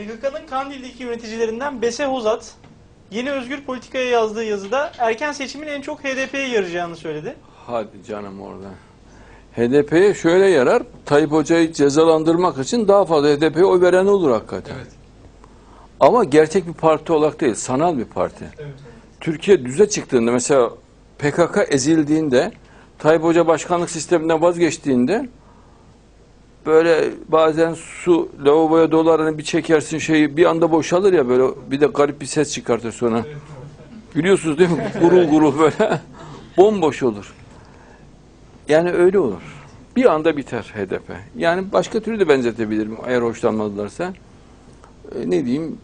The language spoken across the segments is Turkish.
PKK'nın Kandil'deki yöneticilerinden Bese Hozat, Yeni Özgür Politika'ya yazdığı yazıda erken seçimin en çok HDP'ye yarayacağını söyledi. Hadi canım orada. HDP'ye şöyle yarar, Tayyip Hoca'yı cezalandırmak için daha fazla HDP'ye oy veren olur hakikaten. Evet. Ama gerçek bir parti olarak değil, sanal bir parti. Evet. Türkiye düze çıktığında mesela PKK ezildiğinde, Tayyip Hoca başkanlık sisteminden vazgeçtiğinde böyle bazen su lavaboya dolarını bir çekersin şeyi bir anda boşalır ya böyle bir de garip bir ses çıkartır sonra. Biliyorsunuz değil mi? Gurul gurul böyle bomboş olur. Yani öyle olur. Bir anda biter HDP. Yani başka türlü de benzetebilirim eğer hoşlanmadılarsa. E, ne diyeyim?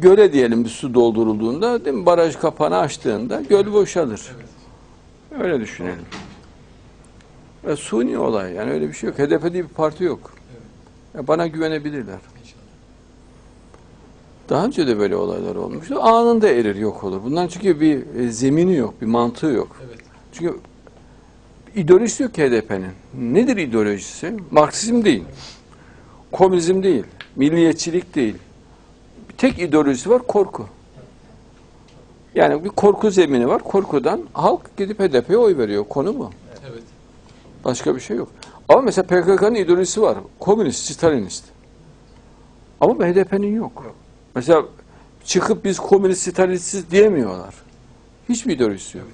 Göle diyelim bir su doldurulduğunda değil mi? Baraj kapağını açtığında göl boşalır. Öyle düşünelim. Ve suni olay yani öyle bir şey yok. HDP diye bir parti yok. Ya bana güvenebilirler. İnşallah. Daha önce de böyle olaylar olmuştu. Anında erir yok olur. Bundan çünkü bir e, zemini yok, bir mantığı yok. Evet. Çünkü ideolojisi yok HDP'nin. Nedir ideolojisi? Marksizm değil. Komünizm değil. Milliyetçilik değil. Bir tek ideolojisi var korku. Yani bir korku zemini var. Korkudan halk gidip HDP'ye oy veriyor. Konu bu. Başka bir şey yok. Ama mesela PKK'nın ideolojisi var. Komünist, Stalinist. Ama HDP'nin yok. Yok. Mesela çıkıp biz komünist, Stalistiz diyemiyorlar. Hiçbir ideolojisi yok.